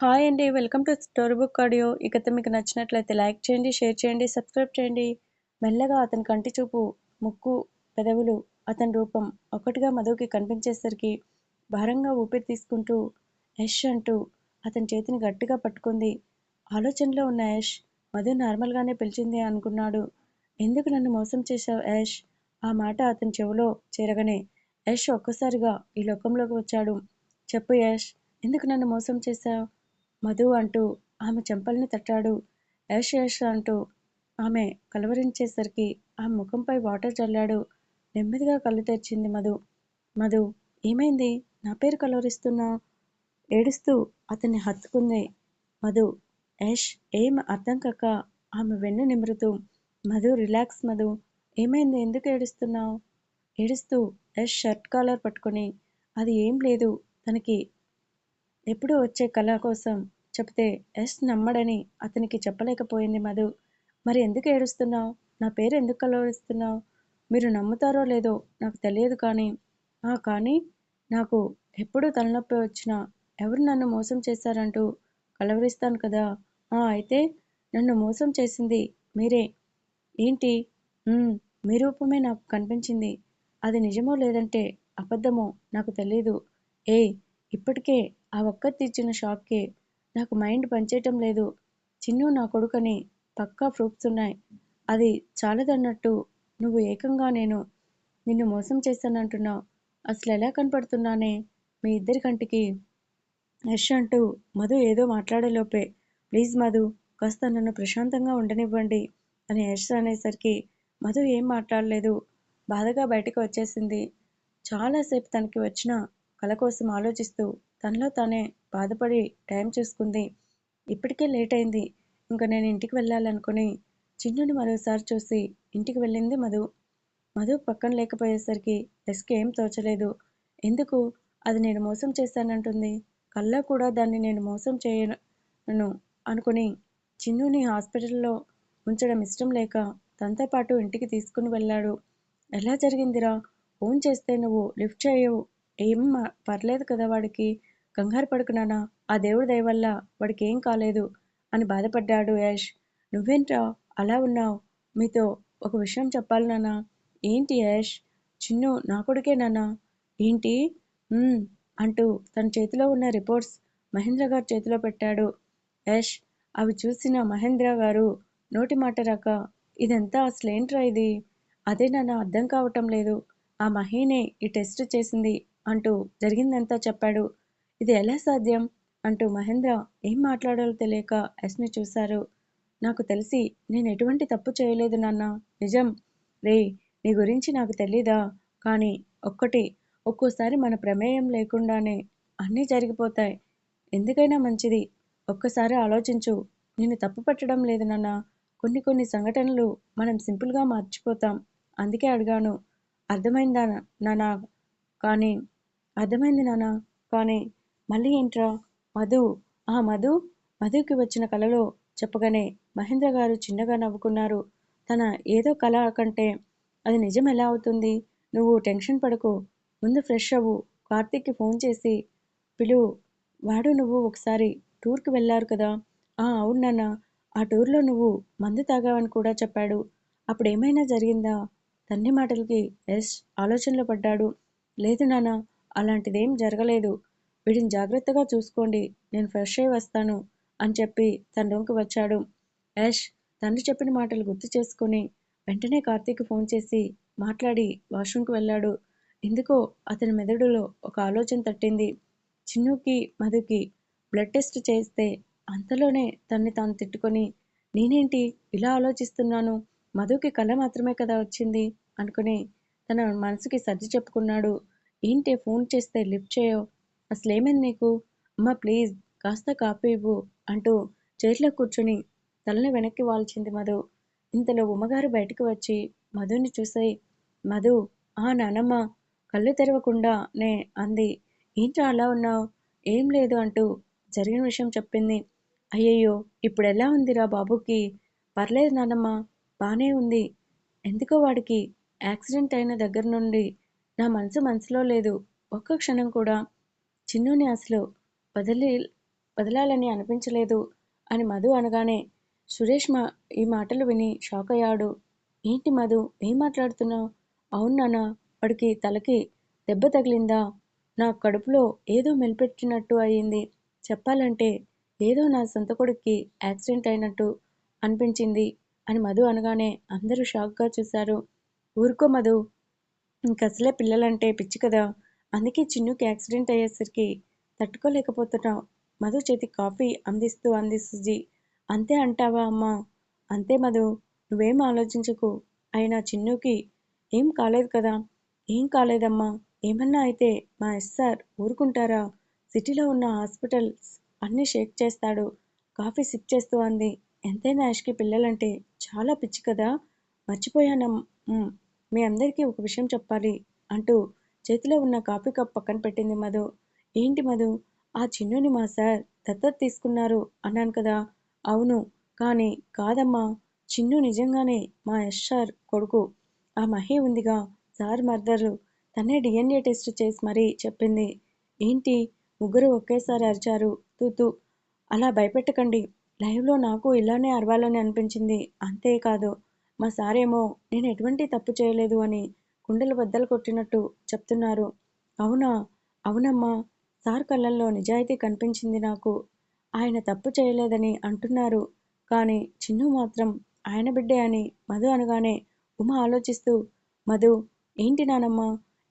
Hi అండి welcome to story book audio. ఇకతో మీకు నచ్చినట్లయితే లైక్ చేయండి షేర్ చేయండి సబ్స్క్రైబ్ చేయండి. మెల్లగా అతని కంటి చూపు ముక్కు పెదవులు అతని రూపం ఒకటిగా మధుకి కనిపించేసరికి భారంగా ఊపిరి తీసుకుంటూ యష్ అంటూ అతని చేతిని గట్టిగా పట్టుకుంది. ఆలోచనలో ఉన్న యష్ మధు నార్మల్గానే పిలిచింది అనుకున్నాడు. ఎందుకు నన్ను మోసం చేశావు యష్? ఆ మాట అతని చెవిలో చేరగానే యష్ ఒక్కసారిగా ఈ లోకంలోకి వచ్చాడు. చెప్పు యష్ ఎందుకు నన్ను మోసం చేశావు? మధు అంటూ ఆమె చెంపల్ని తట్టాడు. యష్ యష్ అంటూ ఆమె కలవరించేసరికి ఆమె ముఖంపై వాటర్ చల్లాడు. నెమ్మదిగా కళ్ళు తెరిచింది మధు. మధు ఏమైంది? నా పేరు కలవరిస్తున్నావు ఏడుస్తూ అతన్ని హత్తుకుంది. మధు యష్ ఏం అర్థం కాక ఆమె వెన్ను నిమురుతూ మధు రిలాక్స్ మధు ఏమైంది? ఎందుకు ఏడుస్తున్నావు? ఏడుస్తూ యష్ షర్ట్ కాలర్ పట్టుకొని అది ఏం లేదు తనకి ఎప్పుడూ వచ్చే కళ కోసం చెప్తే ఎస్ నమ్మడని అతనికి చెప్పలేకపోయింది మధు. మరి ఎందుకు ఏడుస్తున్నావు? నా పేరు ఎందుకు కలవరిస్తున్నావు మీరు నమ్ముతారో లేదో నాకు తెలియదు కానీ ఆ కానీ నాకు ఎప్పుడు తలనొప్పి వచ్చినా ఎవరు నన్ను మోసం చేశారంటూ కలవరిస్తాను కదా. ఆ అయితే నన్ను మోసం చేసింది మీరే. ఏంటి? మీ రూపమే నాకు కనిపించింది. అది నిజమో లేదంటే అబద్ధమో నాకు తెలీదు. ఏ ఇప్పటికే ఆ ఒక్క ఇచ్చిన షాక్కి నాకు మైండ్ పనిచేయటం లేదు. చిన్ను నా కొడుకని పక్కా ప్రూఫ్స్ ఉన్నాయి. అది చాలదన్నట్టు నువ్వు ఏకంగా నేను నిన్ను మోసం చేశానంటున్నావు అసలు ఎలా కనపడుతున్నానే మీ ఇద్దరి కంటికి. యష్ అంటూ మధు ఏదో మాట్లాడేలోపే ప్లీజ్ మధు కాస్త నన్ను ప్రశాంతంగా ఉండనివ్వండి అని యష్ అనేసరికి మధు ఏం మాట్లాడలేదు. బాధగా బయటకు వచ్చేసింది. చాలాసేపు తనకి వచ్చిన కల కోసం ఆలోచిస్తూ తనలో తానే బాధపడి టైం చూసుకుంది. ఇప్పటికే లేట్ అయింది. ఇంకా నేను ఇంటికి వెళ్ళాలనుకుని చిన్నుని మరోసారి చూసి ఇంటికి వెళ్ళింది మధు. మధు పక్కన లేకపోయేసరికి ఎస్కి ఏం తోచలేదు. ఎందుకు? అది నేను మోసం చేశానంటుంది. కల్లా కూడా దాన్ని నేను మోసం చేయను అనుకుని చిన్నుని హాస్పిటల్లో ఉంచడం ఇష్టం లేక తనతో పాటు ఇంటికి తీసుకుని వెళ్ళాడు. ఎలా జరిగిందిరా? ఫోన్ చేస్తే నువ్వు లిఫ్ట్ చేయవు. ఏం పర్లేదు కదా వాడికి. కంగారు పడుకున్నానా ఆ దేవుడి దయ వల్ల వాడికి ఏం కాలేదు అని బాధపడ్డాడు యాష్. నువ్వేంట్రా అలా ఉన్నావు? మీతో ఒక విషయం చెప్పాలి నానా ఏంటి యాష్? చిన్ను నా కొడుకే నానా ఏంటి? అంటూ తన చేతిలో ఉన్న రిపోర్ట్స్ మహేంద్ర గారు చేతిలో పెట్టాడు. యష్ అవి చూసిన మహేంద్ర గారు నోటి మాట రాక ఇదంతా అసలేంట్రా ఇది? అదే నాన్న అర్థం కావటం లేదు. ఆ మహీనే ఈ టెస్ట్ చేసింది. అంటూ జరిగిందంతా చెప్పాడు. ఇది ఎలా సాధ్యం? అంటూ మహేంద్ర ఏం మాట్లాడాలో తెలియక ఎస్ని చూశారు. నాకు తెలిసి నేను ఎటువంటి తప్పు చేయలేదు నాన్న. నిజం. రే నీ గురించి నాకు తెలీదా? కానీ ఒక్కటి ఒక్కోసారి మన ప్రమేయం లేకుండానే అన్నీ జరిగిపోతాయి. ఎందుకైనా మంచిది. ఒక్కసారి ఆలోచించు. నేను తప్పు పట్టడం లేదు నాన్న. కొన్ని కొన్ని సంఘటనలు మనం సింపుల్గా మర్చిపోతాం. అందుకే అడిగాను. అర్థమైందా నానా కానీ అర్థమైంది నాన్న. కానీ మళ్ళీ ఏంట్రా? మధు. ఆ మధు? మధుకి వచ్చిన కలలో చెప్పగానే మహేంద్ర గారు చిన్నగా నవ్వుకున్నారు. తన ఏదో కళ కంటే అది నిజం ఎలా అవుతుంది? నువ్వు టెన్షన్ పడకు. ముందు ఫ్రెష్ అవ్వు. కార్తీక్కి ఫోన్ చేసి పిలువు వాడు నువ్వు ఒకసారి టూర్కి వెళ్ళారు కదా? ఆ అవును నాన్న. ఆ టూర్లో నువ్వు మందు తాగావని కూడా చెప్పాడు. అప్పుడు ఏమైనా జరిగిందా? తండ్రి మాటలకి ఎస్ ఆలోచనలో పడ్డాడు. లేదు నాన్న. అలాంటిదేం జరగలేదు. వీడిని జాగ్రత్తగా చూసుకోండి. నేను ఫ్రెష్ అయి వస్తాను అని చెప్పి తన రూమ్కి వచ్చాడు. యష్ తండ్రి చెప్పిన మాటలు గుర్తు చేసుకుని వెంటనే కార్తీక్ ఫోన్ చేసి మాట్లాడి వాష్రూమ్కి వెళ్ళాడు. ఎందుకో అతని మెదడులో ఒక ఆలోచన తట్టింది. చిన్నుకి మధుకి బ్లడ్ టెస్ట్ చేస్తే అంతలోనే తన్ని తాను తిట్టుకొని నేనేంటి ఇలా ఆలోచిస్తున్నాను? మధుకి కళ మాత్రమే కదా వచ్చింది అనుకుని తన మనసుకి సర్ది చెప్పుకున్నాడు. ఏంటి ఫోన్ చేస్తే లిఫ్ట్ చేయో అసలేమైంది నీకు? అమ్మ ప్లీజ్ కాస్త కాపీ ఇవ్వు అంటూ చైర్లో కూర్చుని తలని వెనక్కి వాల్చింది మధు. ఇంతలో ఉమ్మగారు బయటకు వచ్చి మధుని చూసాయి మధు ఆ నానమ్మ కళ్ళు తెరవకుండా నే అంది. ఏంటో అలా ఉన్నావు? ఏం లేదు అంటూ జరిగిన విషయం చెప్పింది. అయ్యయ్యో ఇప్పుడు ఎలా ఉందిరా బాబుకి? పర్లేదు నానమ్మ బానే ఉంది. ఎందుకో వాడికి యాక్సిడెంట్ అయిన దగ్గర నుండి నా మనసు మనసులో లేదు. ఒక్క క్షణం కూడా చిన్నుని అసలు వదిలి వదలాలని అనిపించలేదు అని మధు అనగానే సురేష్ మా ఈ మాటలు విని షాక్ అయ్యాడు. ఏంటి మధు ఏం మాట్లాడుతున్నావు? అవును నాన్న వాడికి తలకి దెబ్బ తగిలిందా? నా కడుపులో ఏదో మెలిపెట్టినట్టు అయ్యింది చెప్పాలంటే ఏదో నా సొంత కొడుక్కి యాక్సిడెంట్ అయినట్టు అనిపించింది అని మధు అనగానే అందరూ షాక్గా చూశారు. ఊరుకో మధు ఇంకసలే పిల్లలంటే పిచ్చి కదా. అందుకే చిన్నుకి యాక్సిడెంట్ అయ్యేసరికి తట్టుకోలేకపోతున్నావు. మధు చేతి కాఫీ అందిస్తూ అంది సుజీ. అంతే అంటావా అమ్మా? అంతే మధు. నువ్వేం ఆలోచించకు. అయినా చిన్నుకి ఏం కాలేదు కదా. ఏం కాలేదమ్మా? ఏమన్నా అయితే మా ఎస్ఆర్ ఊరుకుంటారా? సిటీలో ఉన్న హాస్పిటల్స్ అన్నీ షేక్ చేస్తాడు. కాఫీ సిప్ చేస్తూ అంది. ఎంతైనా యాష్కి పిల్లలంటే చాలా పిచ్చి కదా. మర్చిపోయానం మీ అందరికీ ఒక విషయం చెప్పాలి అంటూ చేతిలో ఉన్న కాఫీ కప్ పక్కన పెట్టింది మధు. ఏంటి మధు? ఆ చిన్నుని మా సార్ దత్తత తీసుకున్నారు అన్నాను కదా. అవును కానీ కాదమ్మా చిన్ను నిజంగానే మా ఎస్ఆర్ కొడుకు. ఆ మహి ఉందిగా సార్ మర్దరు తనే డిఎన్ఏ టెస్ట్ చేసి మరీ చెప్పింది. ఏంటి ముగ్గురు ఒకేసారి అరిచారు తూతూ. అలా భయపెట్టకండి లైవ్లో నాకు ఇలానే అరవాలని అనిపించింది అంతేకాదు. మా సారేమో నేను ఎటువంటి తప్పు చేయలేదు అని కుండలు బద్దలు కొట్టినట్టు చెప్తున్నారు. అవునా? అవునమ్మా. సార్ కళ్ళల్లో నిజాయితీ కనిపించింది నాకు. ఆయన తప్పు చేయలేదని అంటున్నారు. కానీ చిన్ను మాత్రం ఆయన బిడ్డే అని మధు అనగానే ఉమ ఆలోచిస్తూ మధు ఏంటి నానమ్మ?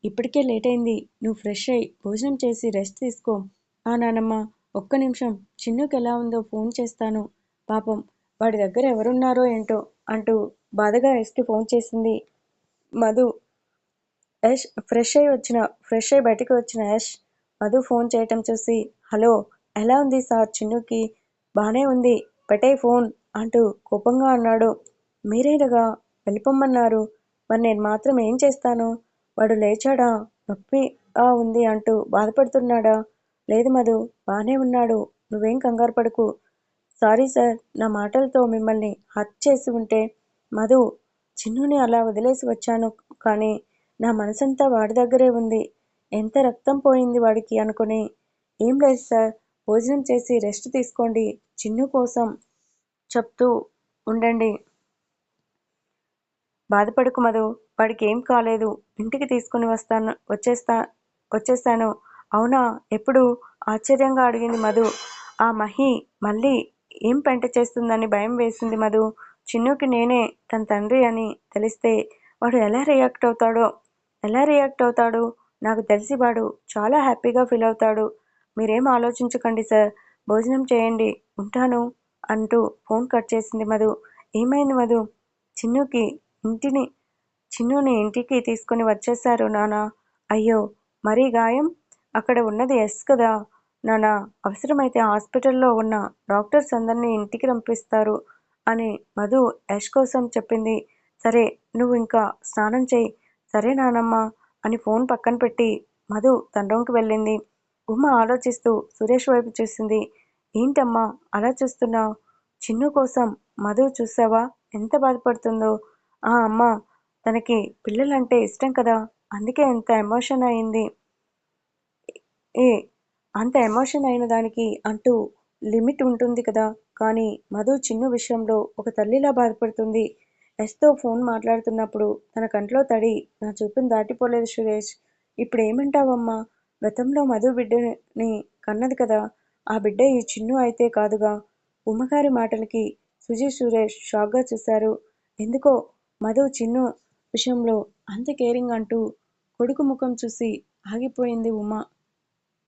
ఇప్పటికే లేట్ అయింది నువ్వు ఫ్రెష్ అయి భోజనం చేసి రెస్ట్ తీసుకో. ఆ నానమ్మ ఒక్క నిమిషం. చిన్నుకి ఎలా ఉందో ఫోన్ చేస్తాను. పాపం వాడి దగ్గర ఎవరున్నారో ఏంటో అంటూ బాధగా యష్కి ఫోన్ చేసింది. మధు యష్ ఫ్రెష్ అయి వచ్చిన ఫ్రెష్ అయి బయటకు వచ్చిన యష్ మధు ఫోన్ చేయటం చూసి హలో ఎలా ఉంది సార్ చిన్నుకి? బాగానే ఉంది. పెట్టే ఫోన్ అంటూ కోపంగా అన్నాడు. మీరేనగా వెళ్ళిపోమ్మన్నారు. మరి నేను మాత్రం ఏం చేస్తాను? వాడు లేచాడా? నొప్పిగా ఉంది అంటూ బాధపడుతున్నాడా. లేదు మధు బాగానే ఉన్నాడు. నువ్వేం కంగారు పడకు. సారీ సార్ నా మాటలతో మిమ్మల్ని హర్ట్ చేసి ఉంటే మధు చిన్నుని అలా వదిలేసి వచ్చాను కానీ నా మనసంతా వాడి దగ్గరే ఉంది. ఎంత రక్తం పోయింది వాడికి అనుకుని. ఏం లేదు సార్ భోజనం చేసి రెస్ట్ తీసుకోండి చిన్ను కోసం చెప్తూ ఉండండి. బాధపడకు మధు వాడికి ఏం కాలేదు. ఇంటికి తీసుకుని వస్తాను వచ్చేస్తా వచ్చేస్తాను అవునా? ఎప్పుడు? ఆశ్చర్యంగా అడిగింది మధు. ఆ మహి మళ్ళీ ఏం పెంట చేస్తుందని భయం వేసింది మధు. చిన్నుకి నేనే తన తండ్రి అని తెలిస్తే వాడు ఎలా రియాక్ట్ అవుతాడో? ఎలా రియాక్ట్ అవుతాడు? నాకు తెలిసి వాడు చాలా హ్యాపీగా ఫీల్ అవుతాడు. మీరేం ఆలోచించకండి సార్ భోజనం చేయండి. ఉంటాను అంటూ ఫోన్ కట్ చేసింది మధు. ఏమైంది మధు? చిన్నుకి ఇంటిని చిన్నుని ఇంటికి తీసుకొని వచ్చేశారు నానా. అయ్యో మరీ గాయం? అక్కడ ఉన్నది ఎస్ కదా? నానా అవసరమైతే హాస్పిటల్లో ఉన్న డాక్టర్స్ అందరినీ ఇంటికి పంపిస్తారు అని మధు యష్ కోసం చెప్పింది. సరే నువ్వు ఇంకా స్నానం చేయి. సరే నానమ్మ అని ఫోన్ పక్కన పెట్టి మధు తన రూమ్కి వెళ్ళింది. ఉమ ఆలోచిస్తూ సురేష్ వైపు చూసింది. ఏంటమ్మా అలా చూస్తున్నావు? చిన్ను కోసం మధు చూసావా? ఎంత బాధపడుతుందో? ఆ అమ్మ తనకి పిల్లలంటే ఇష్టం కదా అందుకే ఎంత ఎమోషన్ అయింది. ఏ అంత ఎమోషన్ అయిన దానికి అంటూ లిమిట్ ఉంటుంది కదా. కానీ మధు చిన్ను విషయంలో ఒక తల్లిలా బాధపడుతుంది. ఎస్తో ఫోన్ మాట్లాడుతున్నప్పుడు తన కంట్లో తడి నా చూపును దాటిపోలేదు సురేష్. ఇప్పుడు ఏమంటావమ్మా గతంలో మధు బిడ్డని కన్నది కదా. ఆ బిడ్డ ఈ చిన్ను అయితే కాదుగా. ఉమ్మగారి మాటలకి సుజీ సురేష్ షాక్గా చూశారు. ఎందుకో మధు చిన్ను విషయంలో అంత కేరింగ్ అంటూ కొడుకు ముఖం చూసి ఆగిపోయింది ఉమా.